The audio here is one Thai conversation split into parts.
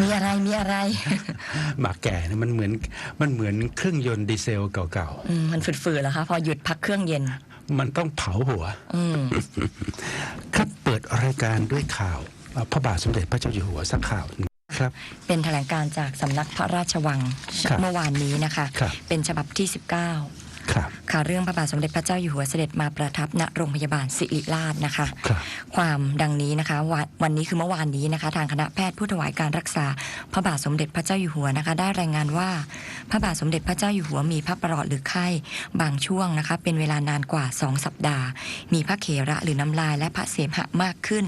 มีอะไรมีอะไร หมากแก่เนี่ยมันเหมือนมันเหมือนเครื่องยนต์ดีเซลเก่าอืมมันฝืดๆแล้วคะพอหยุดพักเครื่องเย็น ๆ มันต้องเผาหัว อืม ครับเปิดรายการด้วยข่าวเอ่อพระบาทสมเด็จพระเจ้าอยู่หัวสักข่าวหนึ่งครับ เป็นแถลงการจากสำนักพระราชวังครับเมื่อวานนี้นะคะ ครับ เป็นฉบับที่ 19 ครับค่ะเรื่องพระบาทสมเด็จพระเจ้าอยู่หัวเสด็จมาประทับณโรงพยาบาลศิริราชนะคะครับความดังนี้นะคะวันวันนี้คือเมื่อวานนี้นะคะ ทางคณะแพทย์ผู้ถวายการรักษา พระบาทสมเด็จพระเจ้าอยู่หัวนะคะ ได้รายงานว่า พระบาทสมเด็จพระเจ้าอยู่หัวมีพระประหลอดหรือไข้บางช่วงนะคะ เป็นเวลานานกว่า 2 สัปดาห์ มีพระเขระหรือน้ำลายและพระเสมหะมากขึ้น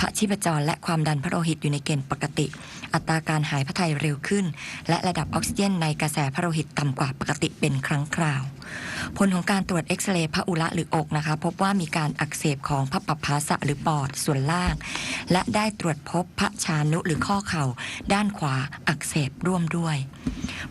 พระชีพจรและความดันพระโลหิตอยู่ในเกณฑ์ปกติ อัตราการหายพระทัยเร็วขึ้น และระดับออกซิเจนในกระแสพระโลหิตต่ำกว่าปกติเป็นครั้งคราว ผลของการตรวจเอ็กซเรย์พระอุระหรืออกนะคะ พบว่ามีการอักเสบของพระปัปภาสะหรือปอดส่วนล่าง และได้ตรวจพบพระชานุหรือข้อเข่า ด้านขวาอักเสบร่วมด้วย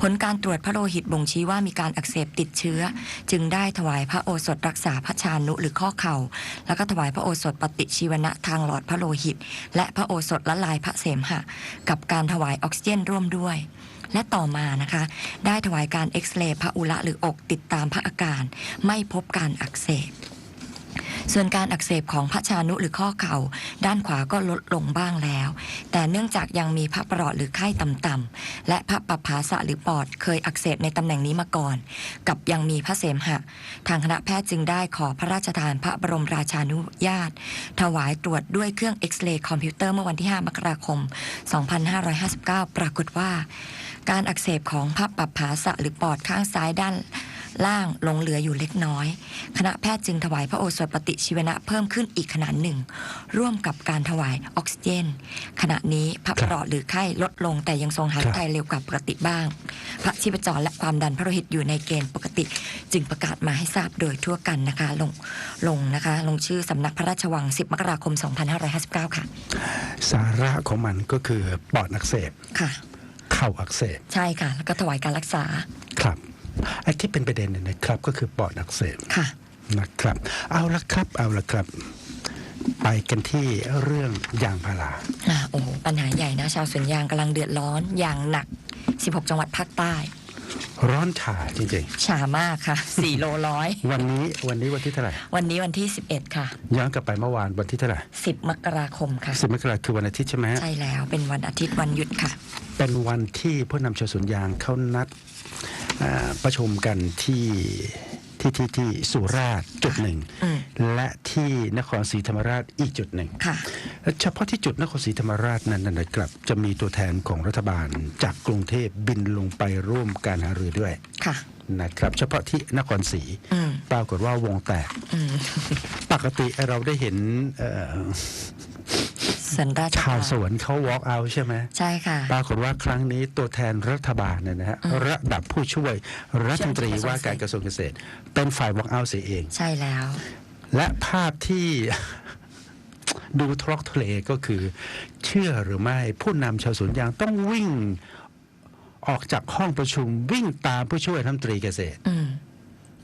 ผลการตรวจพระโลหิตบ่งชี้ว่ามีการอักเสบติดเชื้อ จึงได้ถวายพระโอสถรักษาพระชานุหรือข้อเข่า แล้วก็ถวายพระโอสถปฏิชีวนะทางหลอดพระโลหิต และพระโอสถละลายพระเสมหะ กับการถวายออกซิเจนร่วมด้วย และต่อมานะคะ ได้ถวายการเอ็กซเรย์พระอุระหรืออกติดตามพระอาการ ไม่พบการอักเสบส่วนการอักเสบของพระชานุหรือข้อเข่า ด้านขวาก็ลดลงบ้างแล้ว แต่เนื่องจากยังมีพระประหลอดหรือไข้ต่ำๆและพระปัปภาสะหรือปอดเคยอักเสบในตำแหน่งนี้มาก่อน กับยังมีพระเสมหะ ทางคณะแพทย์จึงได้ขอพระราชทานพระบรมราชานุญาต ถวายตรวจด้วยเครื่องเอ็กซเรย์คอมพิวเตอร์เมื่อวันที่ 5 มกราคม 2559 ปรากฏว่า การอักเสบของพระปัปภาสะหรือปอดข้างซ้ายด้านล่างหลงเหลืออยู่เล็กน้อย คณะแพทย์จึงถวายพระโอสถปฏิชีวนะเพิ่มขึ้นอีกขนาดหนึ่ง ร่วมกับการถวายออกซิเจน ขณะนี้พระปลอดหรือไข้ลดลงแต่ยังทรงหายใจเร็วกว่าปกติบ้าง พระชีพจรและความดันพระโลหิตอยู่ในเกณฑ์ปกติ จึงประกาศมาให้ทราบโดยทั่วกันนะคะลงลงนะคะ ลงชื่อสำนักพระราชวัง 10 มกราคม 2559 ค่ะ สาระของมันก็คือปอดอักเสบค่ะ เข่าอักเสบใช่ค่ะ แล้วก็ถวายการรักษาครับไอ้ที่เป็นประเด็นเนี่ยนะครับก็คือปอดอักเสบค่ะนะครับ เอาละครับเอาละครับ ไปกันที่เรื่องยางพาราอ่าโอ้โหปัญหาใหญ่นะ ชาวสวนยางกำลังเดือดร้อนอย่างหนัก 16 จังหวัดภาคใต้ ร้อนฉาจริงฉามากค่ะ 4 โลร้อย ๆ วันนี้วันนี้วันที่เท่าไหร่วันนี้วันที่ 11 ค่ะ ย้อนกลับไปเมื่อวานวันที่เท่าไหร่10 มกราคมค่ะ สิบมกราคือวันอาทิตย์ใช่ไหมฮะ ใช่แล้วเป็นวันอาทิตย์วันหยุดค่ะ เป็นวันที่ผู้นำชาวสวนยางเขานัดอ่าประชุมกันที่ที่ที่ที่สุราษฎร์จุดหนึ่งอืมและที่นครศรีธรรมราชอีกจุดหนึ่งค่ะเฉพาะที่จุดนครศรีธรรมราชนั้นนะนะครับ จะมีตัวแทนของรัฐบาลจากกรุงเทพบินลงไปร่วมการหารือด้วยค่ะนะครับ เฉพาะที่นครศรีอืมปรากฏว่าวงแตกอืมปกติเราได้เห็น เอ่อสันราชชาวการสวนเขา walk out ใช่ไหมใช่ค่ะ ปรากฏว่าครั้งนี้ตัวแทนรัฐบาลเนี่ยนะฮะอืมระดับผู้ช่วยรัฐมนตรีช่วยกระทรวงว่าการกระทรวงเกษตร เป็นฝ่าย walk out เสียเอง ใช่แล้ว และภาพที่ดูทรอกทะเลก็คือ เชื่อหรือไม่ผู้นำชาวสวนยางต้องวิ่งออกจากห้องประชุมวิ่งตามผู้ช่วยรัฐมนตรีเกษตรอืม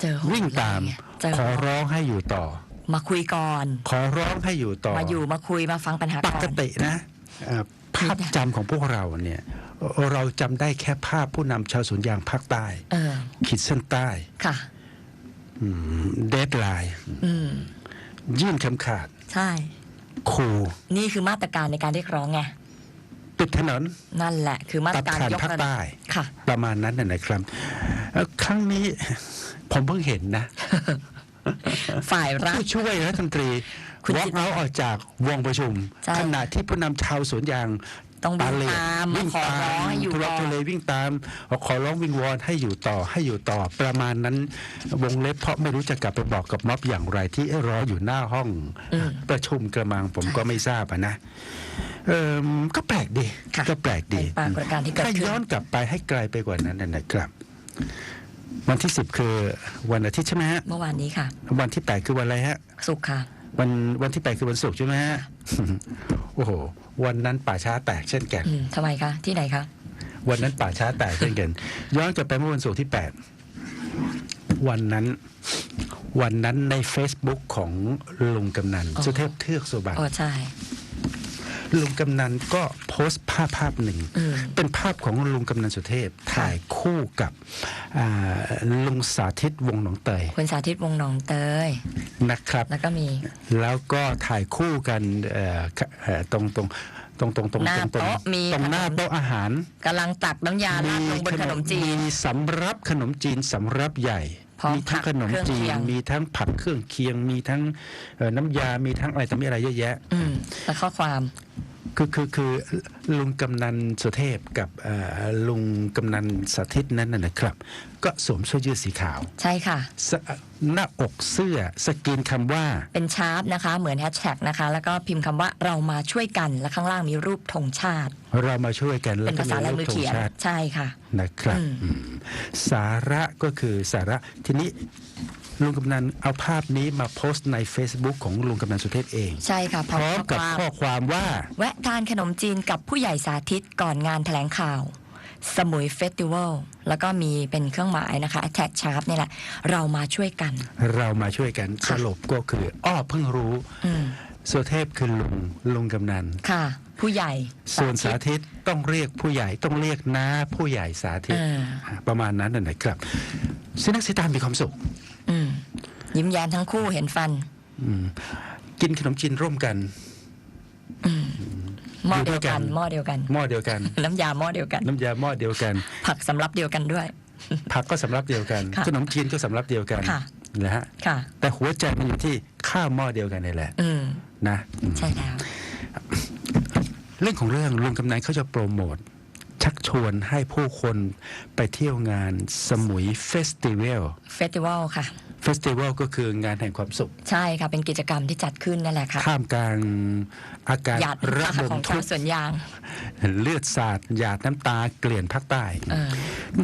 เจอโหดวิ่งตามเลยเจอขอร้องให้อยู่ต่อ มาคุยก่อน ขอร้องให้อยู่ต่อมาอยู่มาคุยมาฟังปัญหาปก่อนกตินะเอ่อภาพจำของพวกเราเนี่ยเราจำได้แค่ภาพผู้นำชาวสวนยางภาคใต้เออขีดเส้นใต้ค่ะเดดไลน์อืมยื่นคำขาด ใช่คูนี่คือมาตรการในการเรียกร้องไงปิดถนนนั่นแหละ คือมาตตัรดการขาดยกภาคระดับใต้ค่ะ ประมาณนั้นน่ะนะครับเอ่อครั้งนี้ผมเพิ่งเห็นนะ ฝ่ายรัฐ ผู้ช่วยรัฐมนตรีคุณวอจิกตเอาออกจากวงประชุม ใช่ ขณะที่ผู้นำชาวสวนยางต้องวิ่งเลตามวิ่งขอตาร้องมให้อยู่ทุรักต่อทุเลวิ่งตาม ขอร้องวิงวอนให้อยู่ต่อให้อยู่ต่อประมาณนั้นวงเล็บเพราะไม่รู้จะกลับไปบอกกับม็อบอย่างไรที่รออยู่หน้าห้องอืมประชุมกระมังผมใช่ก็ไม่ทราบอะนะเออก็แปลกดีค่ะก็แปลกดีเป็นปรากฏการณ์ที่เกิดถ้าขึ้นย้อนกลับไปให้ไกลไปกว่านั้นนะนะครับ วันที่สิบคือวันอาทิตย์ใช่ไหมฮะ เมื่อวานนี้ค่ะ วันที่แปดคือวันอะไรฮะ สุขค่ะ วันวันที่แปดคือวันศุกร์ใช่ไหมฮะ โอ้โห วันนั้นป่าช้าแตกเช่นกัน อืมทำไมคะ ที่ไหนคะ วันนั้นป่าช้าแตกเช่นกัน ย้อนกลับไปเมื่อวันศุกร์ที่แปดวันนั้น วันนั้นใน Facebook ของลุงกำนัน อ๋อ สุเทพเทือกสุบรรณ อ๋อใช่ ลุงกำนันก็โพสต์ภาพภาพหนึ่งอืมเป็นภาพของลุงกำนันสุเทพถ่ายคู่กับอ่าลุงสาธิตวงศ์หนองเตยคุณสาธิตวงศ์หนองเตยนะครับ แล้วก็มี แล้วก็ถ่ายคู่กันเอ่อเอ่อตรงตรงตรงตรงตรงหน้าตรงตรงโต๊ะมีตรงหน้าขนมโต๊ะอาหารกำลังตักน้ำยาราดลงบนขนมจีนมีสำรับขนมจีนสำรับใหญ่พร้อ มมีทั้งผักขนมเครื่องจีเคีนยงมีทั้งผักเครื่องเคียง มีทั้งเอ่อน้ำยา มีทั้งอะไรแต่มีอะไรเยอะแยะอืมแล้วข้อความ คือคือคือลุงกำนันสุเทพกับเอ่อลุงกำนันสาธิตนั้นนะนะครับ ก็สวมเสื้อยืดสีขาว ใช่ค่ะสหน้าอกเสื้อสกรีนคำว่า เป็นชาร์ปนะคะ เหมือนแฮชแท็กนะคะ แล้วก็พิมพ์คำว่าเรามาช่วยกันและข้างล่างมีรูปธงชาติ เรามาช่วยกันแล้เป็วนก็ภาษาลายรูมืปอธงเขียนชาติใช่ค่ะนะครับอืมอืมสาระก็คือสาระทีนี้ ลุงกำนันเอาภาพนี้มาโพสต์ใน Facebook ของลุงกำนันสุเทพเอง ใช่ค่ะพร้อมกับข้อข้คอวามความว่า แวะทานขนมจีนกับผู้ใหญ่สาธิตก่อนงานแถลงข่าว สมุยเฟสติวัลแล้วก็มีเป็นเครื่องหมายนะคะแท็กชาร์ปนี่แหละ เรามาช่วยกัน เรามาช่วยกันสค่ะรุปก็คืออ้อเพิ่งรู้อืมสุเทพคือลุงลุงกำนันค่ะ ผู้ใหญ่ ส่วนสาธิตธิตต้องเรียกผู้ใหญ่ต้องเรียกน้าผู้ใหญ่สาธิตเออประมาณนั้นนะนะครับสินักสิตามมีความสุขอืม ยิ้มแย้มทั้งคู่เห็นฟันอืมกินขนมจีนร่วมกันหม้ออยู่ด้เดีวยยวกักันนหม้อเดียวกันหม้อเดียวกัน น้ำยาหม้อเดียวกัน น้ำยาหม้อเดียวกัน ผักสำรับเดียวกันด้วย ผักก็สำรับเดียวกันค่ะขนมจีนก็สำรับเดียวกันค่ะนะฮะค่ะแต่หัวใจมันอยู่ที่ข้าวหม้อเดียวกันนี่แหละอืมนะใช่แล้วเรื่องของเรื่องลุงกำนันเขาจะโปรโมท ชักชวนให้ผู้คนไปเที่ยวงานสมุยเฟสติวัลเฟสติวัลค่ะเฟสติวัลก็คืองานแห่งความสุข ใช่ค่ะ เป็นกิจกรรมที่จัดขึ้นนั่นแหละค่ะท่ามกลางอาการหยาดระน้ำตาบมของทุชาวกข์สวนยาง เลือดสาดหยาดน้ำตาเกลื่อนภาคใต้เออ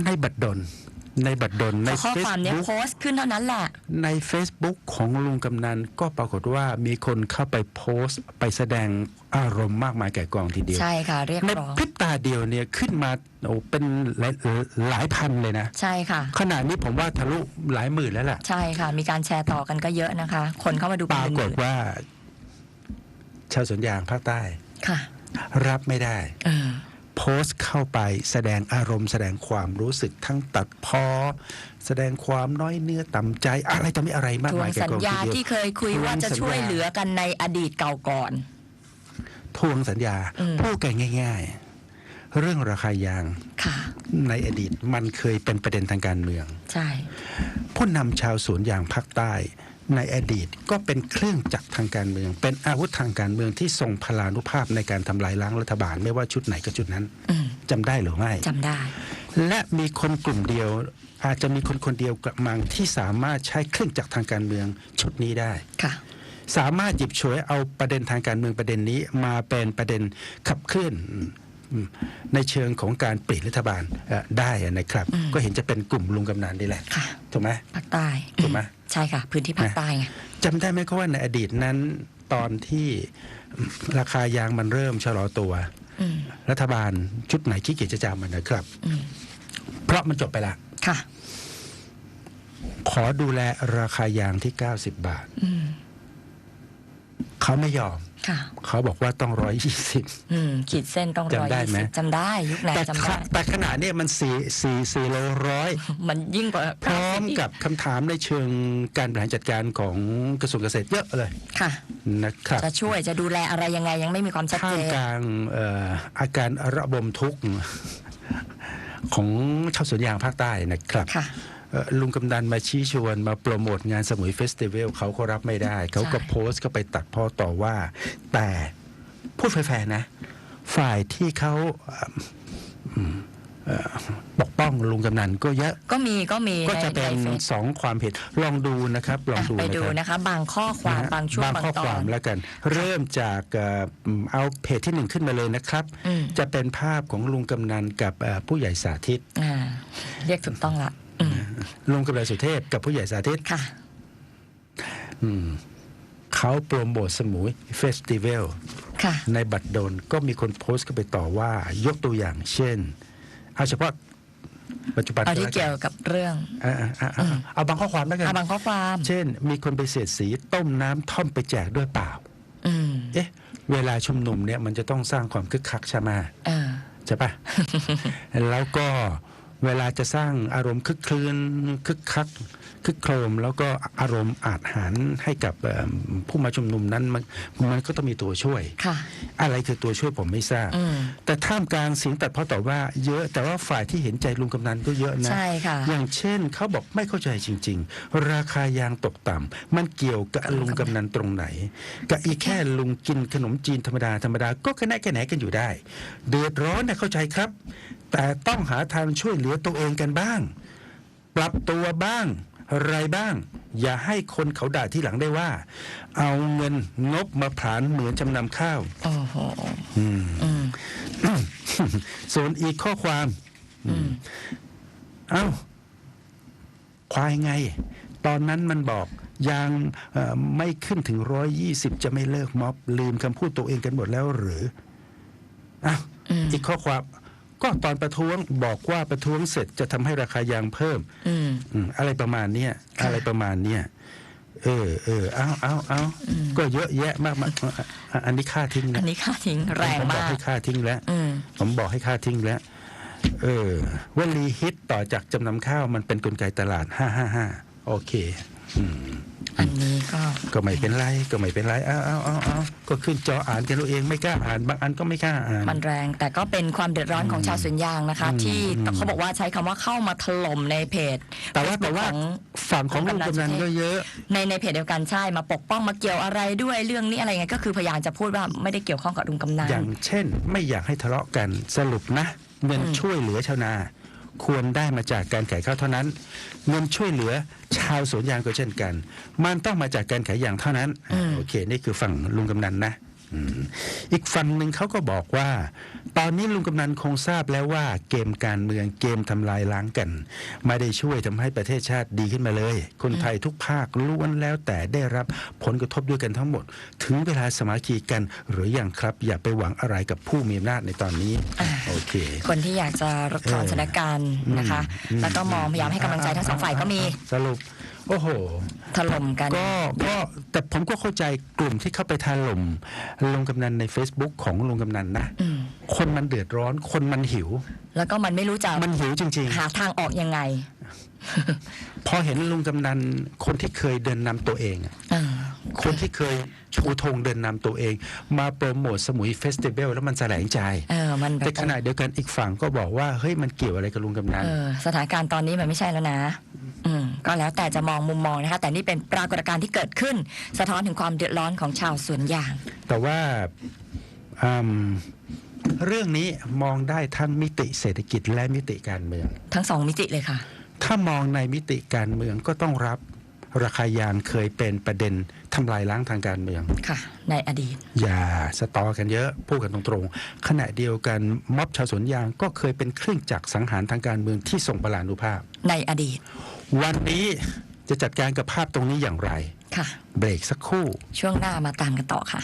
ในบัดดล ในบัดดลในข้อเฟซความเนี้ยบุ๊กโพสต์ขึ้นเท่านั้นแหละ ใน Facebook ของลุงกำนันก็ปรากฏว่ามีคนเข้าไปโพสต์ไปแสดงอารมณ์มากมายแก่กองทีเดียว ใช่ค่ะ เรียกในร้องพริบตาเดียวเนี่ยขึ้นมาโอ้เป็นหลายหลายพันเลยนะ ใช่ค่ะขนาดนี้ผมว่าทะลุหลายหมื่นแล้วล่ะ ใช่ค่ะ มีการแชร์ต่อกันก็เยอะนะคะ คนเข้ามาดูปเป็นราหกมื่ฏนว่า ชาวสวนยางภาคใต้ๆค่ะ รับไม่ได้ เออ โพสต์เข้าไปแสดงอารมณ์แสดงความรู้สึกทั้งตัดพอ แสดงความน้อยเนื้อต่ำใจอะไรต่อไม่อะไรมากทวมางยแก่สัญกองญาทีเดียวที่เคยคุยทวงว่าจะสัญญาช่วยเหลือกันในอดีตเก่าก่อนทวงสัญญาอืมพูดกันง่าย ๆ เรื่องราคายางค่ะในอดีตมันเคยเป็นประเด็นทางการเมือง ใช่ผู้นำชาวสวนยางภาคใต้ ในอดีตก็เป็นเครื่องจักรทางการเมือง เป็นอาวุธทางการเมืองที่ทรงพลานุภาพในการทำลายล้างรัฐบาล ไม่ว่าชุดไหนก็ชุดนั้นอืมจำได้หรือไม่จำได้ และมีคนกลุ่มเดียว อาจจะมีคนคนเดียวกระมังที่สามารถใช้เครื่องจักรทางการเมืองชุดนี้ได้ค่ะสามารถหยิบฉวยเอาประเด็นทางการเมืองประเด็นนี้ มาเป็นประเด็นขับเคลื่อนอืมในเชิงของการเปลี่ยนรัฐบาลเอ่อได้นะครับอืมก็เห็นจะเป็นกลุ่มลุงกำนันนี่แหละค่ะถูกไหมภาคใต้ถูกไหมใช่ค่ะ พื้นที่ภาคใต้ไงจำได้ไหมครับว่าในอดีตนั้นตอนที่ราคายางมันเริ่มชะลอตัวอืมรัฐบาลชุดไหนขี้เกียจจะจำมันนะครับอืมเพราะมันจบไปละค่ะ ขอดูแลราคายางที่ 90 บาทอืม เขาไม่ยอมค่ะเขาบอกว่าต้องร้อยยี่สิบอืมขีดเส้นต้องร้อยจำได้ยี่ไหมสิบจำได้ยุคไหนแต่จำขะได้แต่ขนาดนี้มันสี่สี่สี่โลร้อยมันยิ่งกว่าพร้อม90กกับคำถามในเชิงการบริหารจัดการของกระทรวงเกษตรเยอะเลยค่ะนะครับจะช่วยจะดูแลอะไรยังไงยังไม่มีความชัดท่าเจมนกลางเอ่ออาการระบมทุกข์ของชาวสวนยางภาคใต้นะครับค่ะเอ่อ ลุงกำนันมาชี้ชวนมาโปรโมทงานสมุยเฟสติวัลเขาก็รับไม่ได้ เขาก็ใช่โพสต์ก็ไปตัดพ้อต่อว่า แต่พูดแฟร์ๆนะ ฝ่ายที่เขาเอ่ออืมเอ่อปกป้องลุงกำนันก็เยอะก็มีก็มีก็ในจะเป็นในเฟซสองความเห็นลองดูนะครับลองอะดูไปนะดูครับนะคะ บางข้อความนะฮะบางช่วงบางบางข้อตคอวามนแล้วกัน เริ่มจากเอ่ออืมเอาเพจที่หนึ่งขึ้นมาเลยนะครับอืมจะเป็นภาพของลุงกำนันกับเอ่อผู้ใหญ่สาธิตอ่าเรียกถูกต้องละอืม ลุงกำนันสุเทพกับผู้ใหญ่สาธิตค่ะ อืมเขาโปรโมทสมุยเฟสติวัลค่ะในบัตรดลก็มีคนโพสต์เข้าไปต่อว่ายกตัวอย่างเช่น เอาเฉพาะปัจจุบันเอาที่แล้วนเกี่ยวกับเรื่องอ่าอ่าอ่าอ่าเอาบางข้อความแล้วกันอะบางข้อความ เช่น มีคนไปเสียดสีต้มน้ำท่อมไปแจกด้วยเปล่าอืมเอ๊ะ เวลาชุมนุมเนี่ยมันจะต้องสร้างความคึกคักใช่ไหมเออใช่ปะแล้วก็ เวลาจะสร้างอารมณ์คึกคลืนคึกคักคึกโครม แล้วก็อารมณ์อาจหารให้กับเอิ่มผู้มาชุมนุมนั้นมันมันก็ต้องมีตัวช่วยค่ะอะไรคือตัวช่วยผมไม่ทราบอืมแต่ท่ามกลางเสียงตัดเพราะต่อว่าเยอะแต่ว่าฝ่ายที่เห็นใจลุงกำนันก็เยอะนะใช่ค่ะอย่างเช่นเขาบอกไม่เข้าใจจริง ๆ ราคายางตกต่ำมันเกี่ยวกับลุงกำนันตรงไหนกับอีแค่ลุงกินขนมจีนธรรมดาธรรมดาก็กระแนะกระแหนกันอยู่ได้ เดือดร้อนนะเข้าใจครับ แต่ต้องหาทางช่วยเหลือตัวเองกันบ้าง ปรับตัวบ้างอะไรบ้าง อย่าให้คนเขาด่าที่หลังได้ว่า เอาเงินงบมาผลานเหมือนจำนำข้าวโอ้โหอืมอืมส่วนอีกข้อความอืมเอ้า ควายไง ตอนนั้นมันบอกยังเอ่อไม่ขึ้นถึงร้อยยี่สิบจะไม่เลิกม็อบ ลืมคำพูดตัวเองกันหมดแล้วหรืออ้าวอืมอีกข้อความ ก็ตอนประท้วงบอกว่าประท้วงเสร็จจะทำให้ราคายางเพิ่ม อืมอืมอะไรประมาณเนี้ยค่ะอะไรประมาณเนี้ยเออเออเอาเอาเอาอืมก็เยอะแยะมากมายอะอันนี้ค่าทิ้งอันะนนี้ค่าทิ้งแรงผมบอมากกให้ค่าทิ้งแล้วอืมผมบอกให้ค่าทิ้งแล้ว เออวลีฮิตต่อจากจำนำข้าวมันเป็นกลไกตลาด555โอเค อืม อันนี้ก็ก็ไม่เป็นไรก็ไม่เป็นไรเอาเอาเอาเอาก็ขึ้นจออ่านกันเอาเองไม่กล้าอ่านบางอันก็ไม่กล้าอ่านมันแรง แต่ก็เป็นความเดือดร้อนของชาวสวนยางนะคะอืมที่อืมเขาบอกว่าใช้คำว่าเข้ามาถล่มในเพจ แต่ว่า Facebook แต่ว่าของฝั่งของลุงกำนันก็เยอะ ในในเพจเดียวกันใช่มาปกป้องมาเกี่ยวอะไรด้วยเรื่องนี้อะไรไงก็คือพยายามจะพูดว่าไม่ได้เกี่ยวข้องกับลุงกำนันอย่างเช่น ไม่อยากให้ทะเลาะกันสรุปนะเงินอืมช่วยเหลือชาวนา ควรได้มาจากการขายข้าวเท่านั้น เงินช่วยเหลือชาวสวนยางก็เช่นกัน มันต้องมาจากการขายยางเท่านั้นอ่าโอเค นี่คือฝั่งลุงกำนันนะอืมอีกฝั่งหนึ่งเขาก็บอกว่า ตอนนี้ลุงกำนันคงทราบแล้วว่าเกมการเมืองเกมทำลายล้างกัน ไม่ได้ช่วยทำให้ประเทศชาติดีขึ้นมาเลย คนไทยทุกภาคล้วนแล้วแต่ได้รับผลกระทบด้วยกันทั้งหมด ถึงเวลาสามัคคีกัน หรืออย่างครับอย่าไปหวังอะไรกับผู้มีอำนาจในตอนนี้อ่าโอเค คนที่อยากจะลดทอนสถานการณ์นะคะอืมแล้วก็มองพยายามให้กำลังใจทั้งสองฝ่ายก็มีสรุปโอ้โห ถล่มกัน ก็ก็แต่ผมก็เข้าใจกลุ่มที่เข้าไปถล่มลุงกำนันใน Facebook ของลุงกำนันนะอืม คนมันเดือดร้อน คนมันหิว แล้วก็มันไม่รู้จะมันหิวจริง หาทางออกยังไงๆ พอเห็นลุงกำนันคนที่เคยเดินนำตัวเองอะเออคนที่เคยชูธงเดินนำตัวเอง มาโปรโมทสมุยเฟสติวัลแล้วมันแสลงใจ เออมันแบแต่บขณะเดียวกันอีกฝั่งก็บอกว่าเฮ้ยมันเกี่ยวอะไรกับลุงกำนัน เออสถานการณ์ตอนนี้มันไม่ใช่แล้วนะ อืมก็แล้วแต่จะมองมุมมองนะคะ แต่นี่เป็นปรากฏการณ์ที่เกิดขึ้น สะท้อนถึงความเดือดร้อนของชาวสวนยาง แต่ว่าอืม เรื่องนี้มองได้ทั้งมิติเศรษฐกิจและมิติการเมือง ทั้งสองมิติเลยค่ะ ถ้ามองในมิติการเมืองก็ต้องรับราคายางเคยเป็นประเด็นทำลายล้างทางการเมืองค่ะ ในอดีต อย่าสตอกันเยอะพูดกันตรงๆขณะเดียวกันม็อบชาวสวนยางก็เคยเป็นเครื่องจักรสังหารทางการเมืองที่ทรงประหลานุภาพ ในอดีต วันนี้จะจัดการกับภาพตรงนี้อย่างไรค่ะ เบรกสักครู่ ช่วงหน้ามาตามกันต่อค่ะ